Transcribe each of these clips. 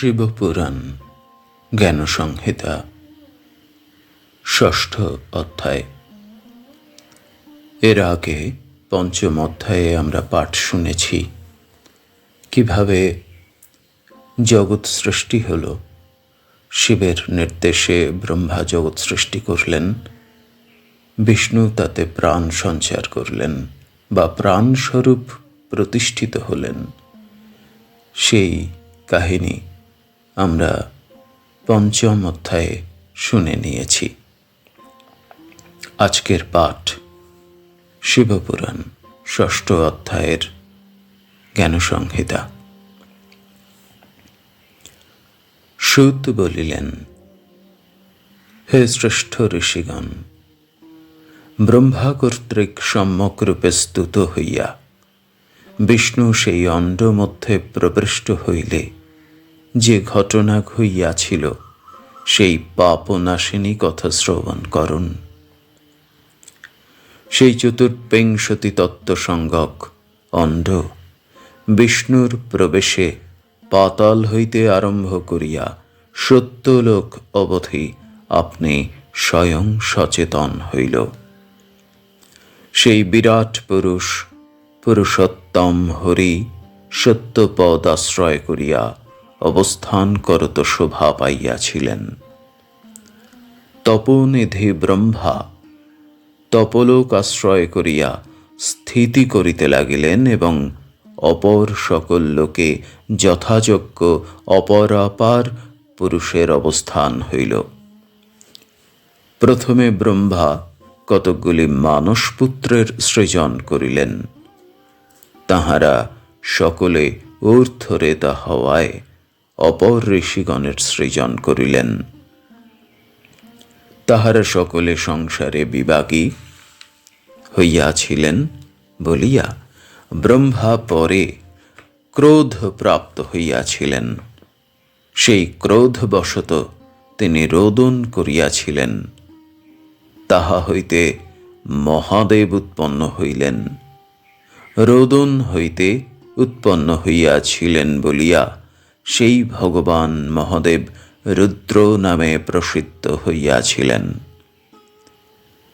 শিবপুরাণ জ্ঞানসংহিতা ষষ্ঠ অধ্যায়। এর আগে পঞ্চম অধ্যায়ে আমরা পাঠ শুনেছি, কীভাবে জগৎ সৃষ্টি হল। শিবের নির্দেশে ব্রহ্মা জগৎ সৃষ্টি করলেন, বিষ্ণু তাতে প্রাণ সঞ্চার করলেন বা প্রাণস্বরূপ প্রতিষ্ঠিত হলেন। সেই কাহিনী আমরা পঞ্চম অধ্যায়ে শুনে নিয়েছি। আজকের পাঠ শিবপুরাণ, ষষ্ঠ অধ্যায়ের জ্ঞানসংহিতা। সুত বলিলেন, হে শ্রেষ্ঠ ঋষিগণ ব্রহ্মা কর্তৃক সম্যকরূপে স্তুত হইয়া, বিষ্ণু সেই অণ্ড মধ্যে প্রবিষ্ট হইলে যে ঘটনা ঘইয়াছিল, সেই পাপনাশিনী কথা শ্রবণ করুন। সেই চতুর্বিংশতি তত্ত্বসঙ্গক অন্ধ বিষ্ণুর প্রবেশে পাতাল হইতে আরম্ভ করিয়া সত্যলোক অবধি আপনি স্বয়ং সচেতন হইল। সেই বিরাট পুরুষ, পুরুষোত্তম হরি সত্যপদ আশ্রয় করিয়া অবস্থান করত শোভা পাইয়াছিলেন। তপনিধি ব্রহ্মা তপলোক আশ্রয় করিয়া স্থিতি করিতে লাগিলেন এবং অপর সকল লোকে যথাযোগ্য অপরাপার পুরুষের অবস্থান হইল। প্রথমে ব্রহ্মা কতকগুলি মানসপুত্রের সৃজন করিলেন। তাহারা সকলে ঊর্ধ্বরেতা হওয়ায় অপর ঋষিগণের সৃজন করিলেন। তাহারা সকলে সংসারে বিবাগী হইয়াছিলেন বলিয়া ব্রহ্মা পরে ক্রোধ প্রাপ্ত হইয়াছিলেন। সেই ক্রোধবশত তিনি রোদন করিয়াছিলেন। তাহা হইতে মহাদেব উৎপন্ন হইলেন। রোদন হইতে উৎপন্ন হইয়াছিলেন বলিয়া সেই ভগবান মহাদেব রুদ্র নামে প্রসিদ্ধ হইয়াছিলেন।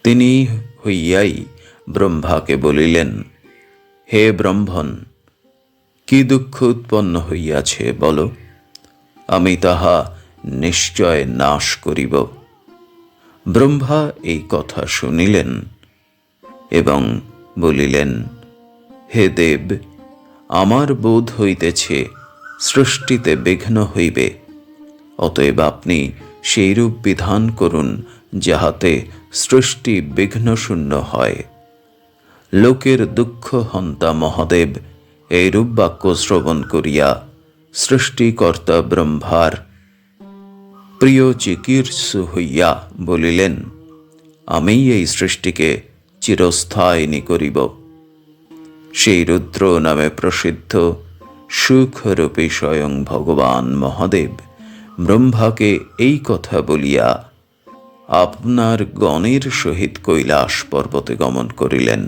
তিনি হইয়াই ব্রহ্মাকে বলিলেন, হে ব্রহ্মণ, কি দুঃখ উৎপন্ন হইয়াছে বলো? আমি তাহা নিশ্চয় নাশ করিব। ব্রহ্মা এই কথা শুনিলেন এবং বলিলেন, হে দেব, আমার বোধ হইতেছে সৃষ্টিতে বিঘ্ন হইবে। অতএব আপনি সেইরূপ বিধান করুন যাহাতে সৃষ্টি বিঘ্নশূন্য হয়। লোকের দুঃখ হন্তা মহাদেব, এইরূপ বাক্য শ্রবণ করিয়া সৃষ্টিকর্তা ব্রহ্মার প্রিয় চিকিৎসু হইয়া বলিলেন, আমি এই সৃষ্টিকে চিরস্থায়িনী করিব। সেই রুদ্র নামে প্রসিদ্ধ সুখরূপী স্বয়ং ভগবান মহাদেব ব্রহ্মাকে এই কথা বলিয়া আপনার গণের সহিত কৈলাস পর্বতে গমন করিলেন।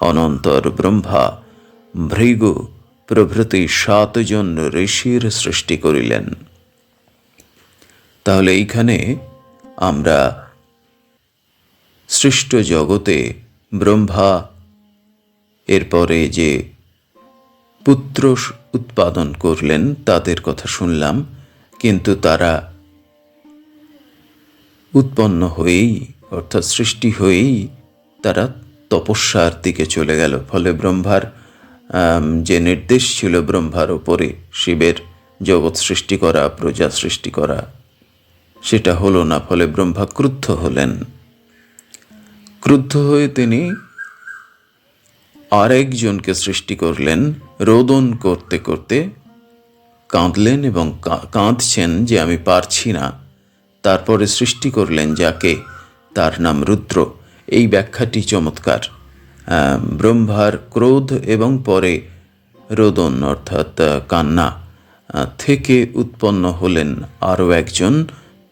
অনন্তর ব্রহ্মা ভৃগু প্রভৃতি সাতজন ঋষির সৃষ্টি করিলেন। তাহলে এইখানে আমরা সৃষ্ট জগতে ব্রহ্মা, এরপরে যে পুত্র উৎপাদন করলেন, তাদের কথা শুনলাম, কিন্তু তারা উৎপন্ন হয়েই, অর্থাৎ সৃষ্টি হয়েই তারা তপস্যার দিকে চলে গেল। ফলে ব্রহ্মার যে নির্দেশ ছিল ব্রহ্মার ওপরে শিবের জগৎ সৃষ্টি করা, প্রজা সৃষ্টি করা, সেটা হলো না, ফলে ব্রহ্মা ক্রুদ্ধ হলেন। ক্রুদ্ধ হয়ে তিনি আরেকজনকে সৃষ্টি করলেন রোদন করতে করতে কাঁদলেন এবং কাঁদছেন যে আমি পারছি না। তারপরে সৃষ্টি করলেন যাকে, তার নাম রুদ্র। এই ব্যাখ্যাটি চমৎকার। ব্রহ্মার ক্রোধ এবং পরে রোদন অর্থাৎ কান্না থেকে উৎপন্ন হলেন আরও একজন,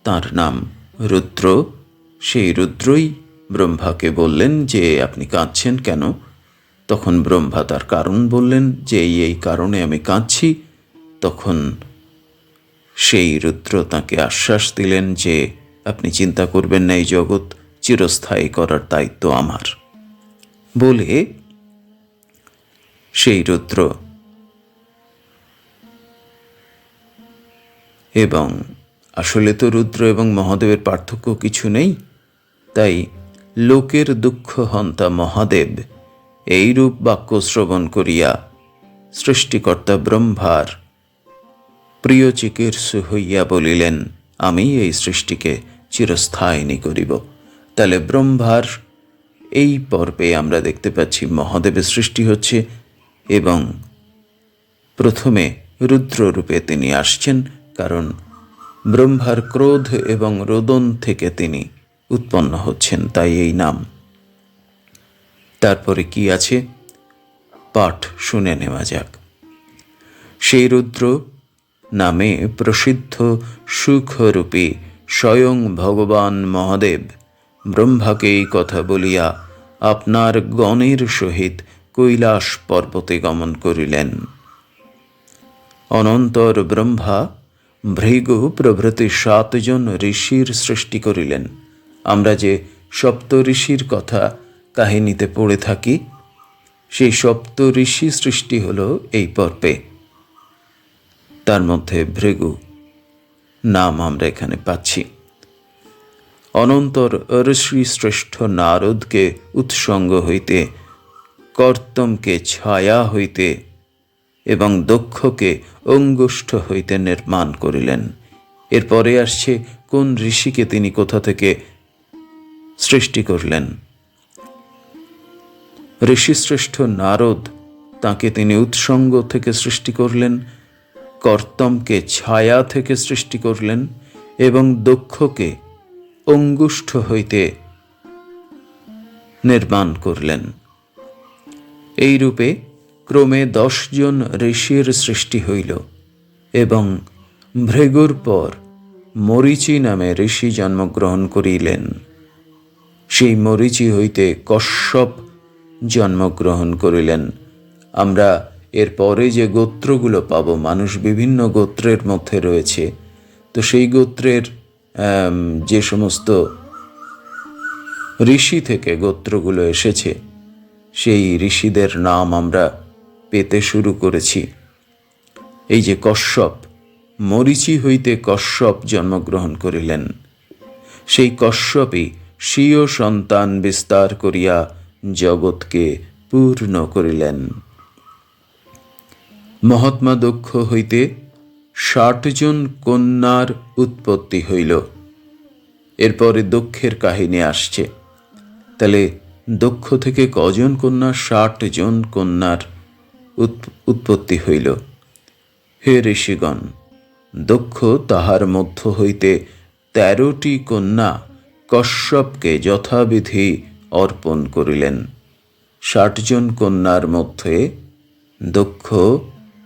তার নাম রুদ্র। সেই রুদ্রই ব্রহ্মাকে বললেন যে, আপনি কাঁদছেন কেন? তখন ব্রহ্মা তার কারণ বললেন যে এই এই কারণে আমি কাঁদছি। তখন সেই রুদ্র তাকে আশ্বাস দিলেন যে আপনি চিন্তা করবেন না, এই জগৎ চিরস্থায়ী করার দায়িত্ব আমার। বলে সেই রুদ্র এবং আসলে তো রুদ্র এবং মহাদেবের পার্থক্য কিছু নেই, তাই লোকের দুঃখ হন্তা মহাদেব এই রূপ বাক্য শ্রবণ করিয়া সৃষ্টিকর্তা ব্রহ্মার প্রিয় চিকিৎসু হইয়া বলিলেন, আমি এই সৃষ্টিকে চিরস্থায়িনী করিব। তাহলে ব্রহ্মার এই পর্বে আমরা দেখতে পাচ্ছি মহাদেবের সৃষ্টি হচ্ছে এবং প্রথমে রুদ্ররূপে তিনি আসছেন, কারণ ব্রহ্মার ক্রোধ এবং রোদন থেকে তিনি উৎপন্ন হচ্ছেন, তাই এই নাম। তারপরে কি আছে? পাঠ শুনে নেওয়া যাক। সেই রুদ্র নামে প্রসিদ্ধ সুখরূপী স্বয়ং ভগবান মহাদেব ব্রহ্মাকে এই কথা বলিয়া আপনার গণের সহিত কৈলাস পর্বতে গমন করিলেন। অনন্তর ব্রহ্মা ভৃগু প্রভৃতি সাতজন ঋষির সৃষ্টি করিলেন। আমরা যে সপ্ত ঋষির কথা কাহিনীতে পড়ে থাকি, সেই সপ্ত ঋষি সৃষ্টি হল এই পর্বে। তার মধ্যে ভৃগু, নাম আমরা এখানে পাচ্ছি। অনন্তর ঋষি শ্রেষ্ঠ নারদকে উৎসঙ্গ হইতে, কর্তমকে ছায়া হইতে এবং দক্ষকে অঙ্গুষ্ঠ হইতে নির্মাণ করিলেন। এরপরে আসছে কোন ঋষিকে তিনি কোথা থেকে সৃষ্টি করলেন? ঋষিশ্রেষ্ঠ নারদ তাকে তিনি উৎসঙ্গ থেকে সৃষ্টি করলেন, কর্তমকে ছায়া থেকে সৃষ্টি করলেন এবং দক্ষকে অঙ্গুষ্ঠ হইতে নির্মাণ করলেন। এই রূপে ক্রমে দশজন ঋষির সৃষ্টি হইল এবং ভৃগুর পর মরিচি নামে ঋষি জন্মগ্রহণ করিলেন। সেই মরিচি হইতে কশ্যপ জন্মগ্রহণ করিলেন। আমরা এর পরে যে গোত্রগুলো পাব, মানুষ বিভিন্ন গোত্রের মধ্যে রয়েছে। তো সেই গোত্রের যে সমস্ত ঋষি থেকে গোত্রগুলো এসেছে, সেই ঋষিদের নাম আমরা পেতে শুরু করেছি। এই যে কশ্যপ, মরিচি হইতে কশ্যপ জন্মগ্রহণ করিলেন। সেই কশ্যপই স্বীয় সন্তান বিস্তার করিয়া জগৎকে পূর্ণ করিলেন। মহাত্মা দক্ষ হইতে ষাটজন কন্যার উৎপত্তি হইল। এরপরে দক্ষের কাহিনী আসছে। তাহলে দক্ষ থেকে কজন কন্যা ষাট জন কন্যার উৎপত্তি হইল? হে ঋষিগণ দক্ষ তাহার মধ্য হইতে তেরোটি কন্যা কশ্যপকে যথাবিধি অর্পণ করিলেন। ষাটজন কন্যার মধ্যে দক্ষ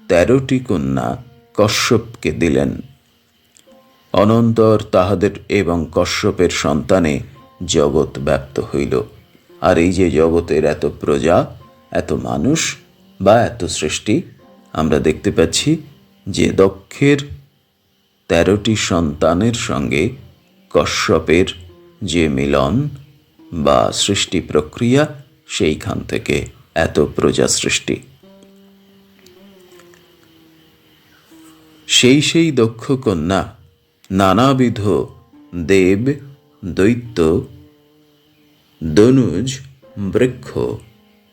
তেরোটি কন্যা কশ্যপকে দিলেন। অনন্তর তাহাদের এবং কশ্যপের সন্তানে জগৎ ব্যপ্ত হইল। আর এই যে জগতের এত প্রজা, এত মানুষ বা এত সৃষ্টি, আমরা দেখতে পাচ্ছি যে দক্ষের তেরোটি সন্তানের সঙ্গে কশ্যপের যে মিলন বা সৃষ্টি প্রক্রিয়া সেইখান থেকে এত প্রজা সৃষ্টি। সেই সেই দক্ষ কন্যা, নানাবিধ দেব, দৈত্য, দনুজ, বৃক্ষ,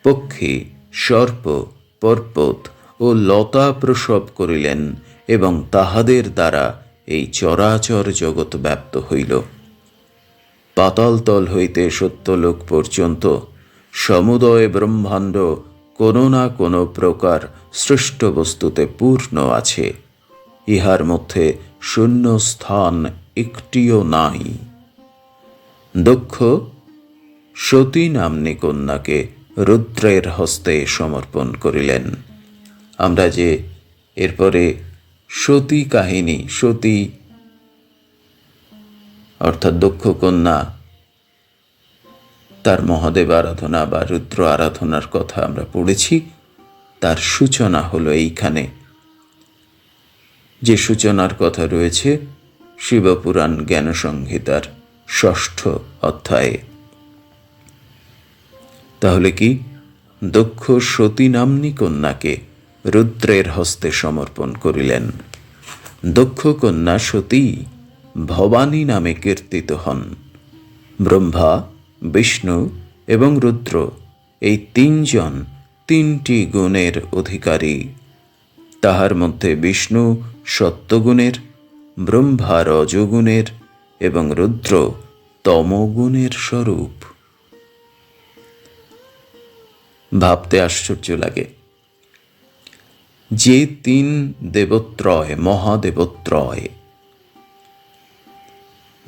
পক্ষী, সর্প, পর্বত ও লতা প্রসব করিলেন এবং তাহাদের দ্বারা এই চরাচর জগৎ ব্যাপ্ত হইল। পাতালতল হইতে সত্যলোক পর্যন্ত সমুদয় ব্রহ্মাণ্ড কোনো না কোনো প্রকার সৃষ্ট বস্তুতে পূর্ণ আছে। ইহার মধ্যে শূন্য স্থান একটিও নাই। দক্ষ সতী নামনি কন্যাকে রুদ্রের হস্তে সমর্পণ করিলেন। আমরা যে এরপরে সতী কাহিনী, সতী অর্থাৎ দক্ষ কন্যা, তার মহাদেব আরাধনা বা রুদ্র আরাধনার কথা আমরা পড়েছি, তার সূচনা হলো এইখানে। যে সূচনার কথা রয়েছে, শিবপুরাণ জ্ঞান সংহিতার ষষ্ঠ অধ্যায়ে। তাহলে কি? দক্ষ সতী নাম্নী কন্যাকে রুদ্রের হস্তে সমর্পণ করিলেন। দক্ষ কন্যা সতী ভবানী নামে কীর্তিত হন। ব্রহ্মা, বিষ্ণু এবং রুদ্র এই তিনজন তিনটি গুণের অধিকারী। তাহার মধ্যে বিষ্ণু সত্যগুণের, ব্রহ্মা রজগুণের এবং রুদ্র তমগুণের স্বরূপ। ভাবতে আশ্চর্য লাগে। যে তিন দেবত্রয়, মহাদেবত্রয়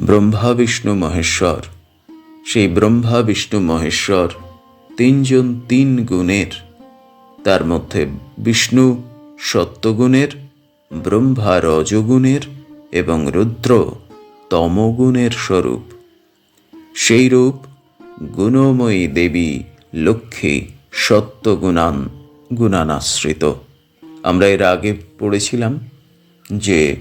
ব্রহ্মা বিষ্ণু মহেশ্বর। সেই ব্রহ্মা বিষ্ণু মহেশ্বর তিনজন তিন গুণের। তার মধ্যে বিষ্ণু সত্যগুণের, ব্রহ্মা রজগুণের এবং রুদ্র তমগুণের স্বরূপ। সেই রূপ গুণময়ী দেবী লক্ষ্মী সত্যগুণান গুণানাশ্রিত। আমরা এর আগে পড়েছিলাম যে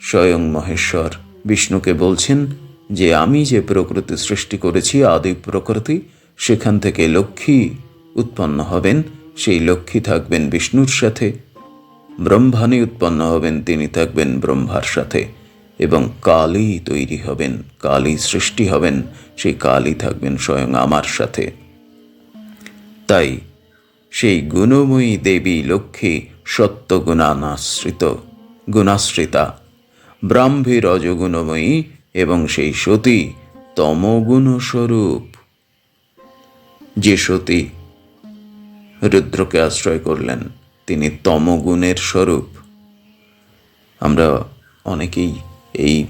স্বয়ং মহেশ্বর বিষ্ণুকে বলছেন যে, আমি যে প্রকৃতি সৃষ্টি করেছি, আদি প্রকৃতি, সেখান থেকে লক্ষ্মী উৎপন্ন হবেন, সেই লক্ষ্মী থাকবেন বিষ্ণুর সাথে। ব্রহ্মানি উৎপন্ন হবেন, তিনি থাকবেন ব্রহ্মার সাথে। এবং কালী তৈরি হবেন কালী সৃষ্টি হবেন, সেই কালী থাকবেন স্বয়ং আমার সাথে। তাই সেই গুণময়ী দেবী লক্ষ্মী সত্য গুণানাশ্রিত গুণাশ্রিতা ব্রাহ্মী রজগুণময়ী এবং সেই সতী তমগুণ স্বরূপ যে সতী রুদ্রকে আশ্রয় করলেন, তিনি তমগুণের স্বরূপ। আমরা অনেকেই এই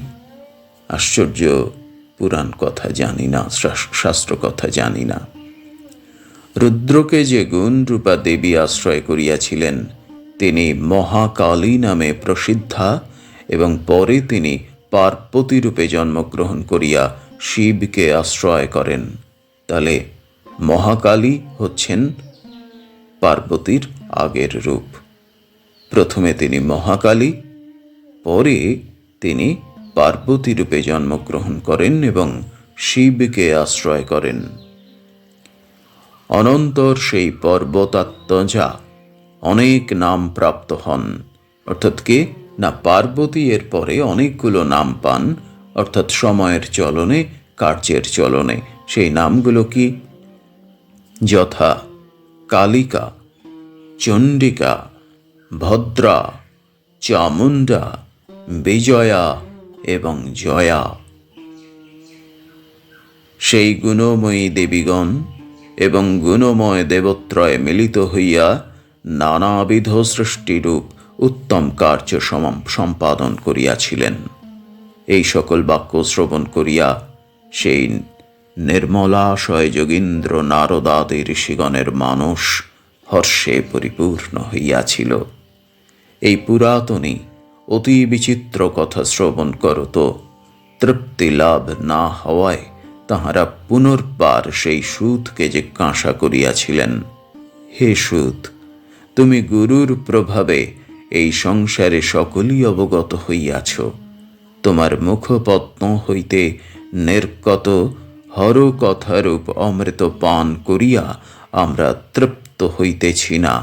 আশ্চর্য পুরাণ কথা জানি না শাস্ত্র কথা জানি না। রুদ্রকে যে গুণ রূপা দেবী আশ্রয় করিয়াছিলেন, তিনি মহাকালী নামে প্রসিদ্ধা এবং পরে তিনি পার্বতী রূপে জন্মগ্রহণ করিয়া শিবকে আশ্রয় করেন। তাহলে মহাকালী হচ্ছেন পার্বতীর আগের রূপ। প্রথমে তিনি মহাকালী, পরে তিনি পার্বতী রূপে জন্মগ্রহণ করেন এবং শিবকে আশ্রয় করেন। অনন্তর সেই পর্বতাত্মজা অনেক নাম প্রাপ্ত হন। অর্থাৎ কে? না পার্বতী এর পরে অনেকগুলো নাম পান, অর্থাৎ সময়ের চলনে, কার্যের চলনে। সেই নামগুলো কি? যথা, কালিকা, চণ্ডিকা, ভদ্রা, চামুণ্ডা, বিজয়া এবং জয়া। সেই গুণময়ী দেবীগণ এবং গুণময় দেবত্রয় মিলিত হইয়া নানাবিধ সৃষ্টিরূপ উত্তম কার্য সম- সম্পাদন করিয়াছিলেন। এই সকল বাক্য শ্রবণ করিয়া সেই নির্মলাশয় যোগীন্দ্র নারদাদি ঋষিগণের মানুষ হর্ষে পরিপূর্ণ হইয়াছিল। এই পুরাতনী অতি বিচিত্র কথা শ্রবণ করত তৃপ্তি লাভ না হওয়ায় তাহারা পুনর্বার সেই সুদকে যে কাঁসা করিয়াছিলেন। হে সুদ তুমি গুরুর প্রভাবে এই সংসারে সকলই অবগত হইয়াছ। তোমার মুখপত্ন হইতে নির্গত হর কথারূপ অমৃত পান করিয়া আমরা তৃপ্ত হইতেছি না।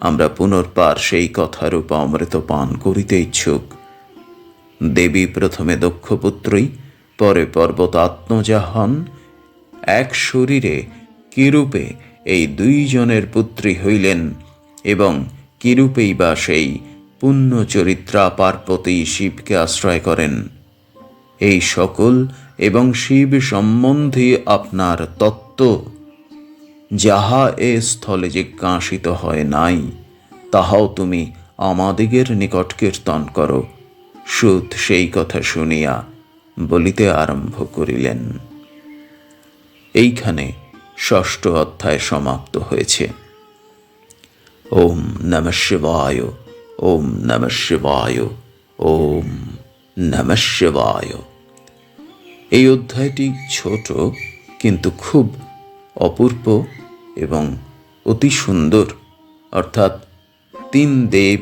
আমরা পুনর্বার সেই কথারূপ অমৃত পান করিতে ইচ্ছুক। দেবী প্রথমে দক্ষপুত্রই পরে পর্বতাত্মজা হন এক শরীরে কিরূপে এই দুইজনের পুত্রী হইলেন এবং কিরূপেই বা সেই পুণ্য চরিত্রা পার্বতী শিবকে আশ্রয় করেন? এই সকল এবং শিব সম্বন্ধে আপনার তত্ত্ব, যাহা এ স্থলে জিজ্ঞাসিত হয় নাই, তাহাও তুমি আমাদিগের নিকট কীর্তন করো। সুত সেই কথা শুনিয়া বলিতে আরম্ভ করিলেন। এইখানে ষষ্ঠ অধ্যায় সমাপ্ত হয়েছে। ওম নম শিবায়, ওম নম শিবায়, ওম নম শিবায়। এই অধ্যায়টি ছোট, কিন্তু খুব অপূর্ব এবং অতি সুন্দর। অর্থাৎ তিন দেব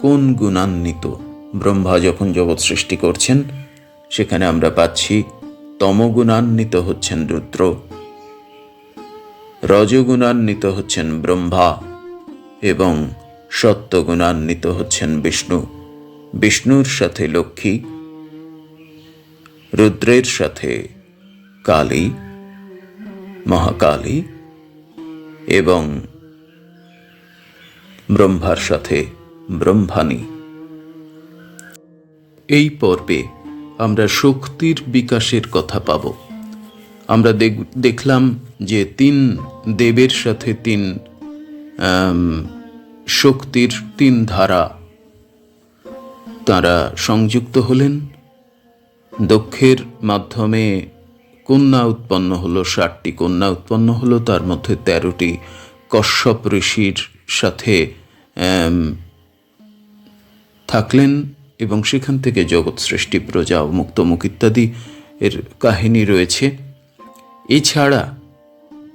কোন গুণান্বিত? ব্রহ্মা যখন জগৎ সৃষ্টি করছেন, সেখানে আমরা পাচ্ছি তমগুণান্বিত হচ্ছেন রুদ্র, রজগুণান্বিত হচ্ছেন ব্রহ্মা। এবং সত্যগুণান্বিত হচ্ছেন বিষ্ণু। বিষ্ণুর সাথে লক্ষ্মী, রুদ্রের সাথে কালী, মহাকালী এবং ব্রহ্মার সাথে ব্রহ্মাণী। এই পর্বে আমরা শক্তির বিকাশের কথা পাব। আমরা দেখ- দেখলাম যে তিন দেবের সাথে তিন শক্তির তিন ধারা। তারা সংযুক্ত হলেন। দক্ষের মাধ্যমে কন্যা উৎপন্ন হলো ষাটটি, কন্যা উৎপন্ন হলো তার মধ্যে তেরোটি। কশ্যপ ঋষির সাথে থাকলেন এবং সেখান থেকে জগৎ সৃষ্টি, প্রজা, মুক্তমুখ ইত্যাদি এর কাহিনী রয়েছে। এছাড়া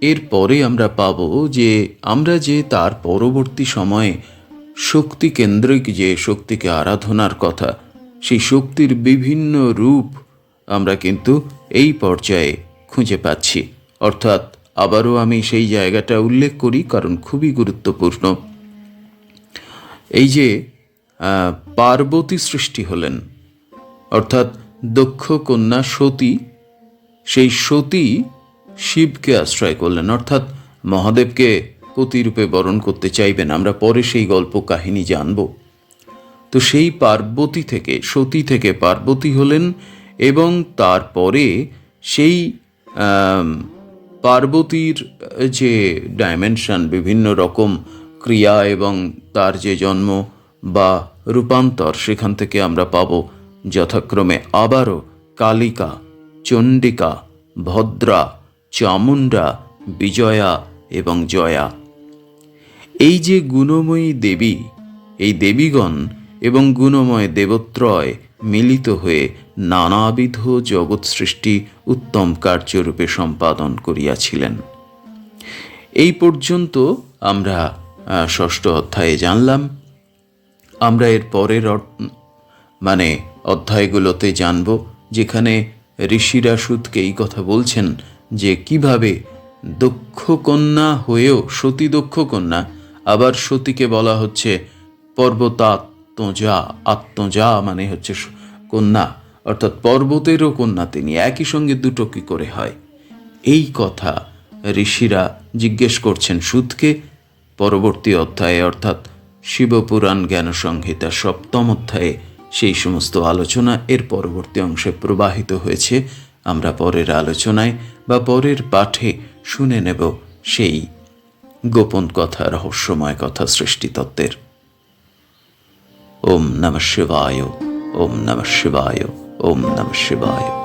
এর পরে আমরা পাব যে আমরা যে তার পরবর্তী সময়ে শক্তি কেন্দ্রিক যে শক্তিকে আরাধনার কথা, সেই শক্তির বিভিন্ন রূপ আমরা কিন্তু এই পর্যায়ে খুঁজে পাচ্ছি। অর্থাৎ আবারও আমি সেই জায়গাটা উল্লেখ করি কারণ খুবই গুরুত্বপূর্ণ। এই যে পার্বতী সৃষ্টি হলেন, অর্থাৎ দক্ষ কন্যা সতী, সেই সতী শিবকে আশ্রয় করলেন, অর্থাৎ মহাদেবকে পতিরূপে বরণ করতে চাইবেন। আমরা পরে সেই গল্প কাহিনী জানব। তো সেই পার্বতী থেকে, সতী থেকে পার্বতী হলেন এবং তারপরে সেই পার্বতীর যে ডাইমেনশন বিভিন্ন রকম ক্রিয়া এবং তার যে জন্ম বা রূপান্তর, সেখান থেকে আমরা পাব যথাক্রমে আবারও কালিকা, চণ্ডিকা, ভদ্রা চামুণ্ডা, বিজয়া এবং জয়া। এই যে গুণময়ী দেবী, এই দেবীগণ এবং গুণময় দেবত্রয় মিলিত হয়ে নানাবিধ জগৎ সৃষ্টি উত্তম কার্যরূপে সম্পাদন করিয়াছিলেন। এই পর্যন্ত আমরা ষষ্ঠ অধ্যায়ে জানলাম। আমরা এর পরের মানে অধ্যায়গুলোতে জানব, যেখানে ঋষিরা সুদকে এই কথা বলছেন যে কীভাবে দক্ষ কন্যা হয়েও সতী দক্ষ কন্যা, আবার সতীকে বলা হচ্ছে পর্বতাত্মজা, আত্মজা মানে হচ্ছে কন্যা, অর্থাৎ পর্বতেরও কন্যা তিনি, একই সঙ্গে দুটো কি করে হয়? এই কথা ঋষিরা জিজ্ঞেস করছেন সুদকে পরবর্তী অধ্যায়ে, অর্থাৎ শিবপুরাণ জ্ঞান সংহিতা সপ্তম অধ্যায়ে। সেই সমস্ত আলোচনা এর পরবর্তী অংশে প্রবাহিত হয়েছে। আমরা পরের আলোচনায় বা পরের পাঠে শুনে নেব সেই গোপন কথা, রহস্যময় কথা সৃষ্টিতত্ত্বের ওম নম শিবায়, ওম নম শিবায়, ওম নম শিবায়।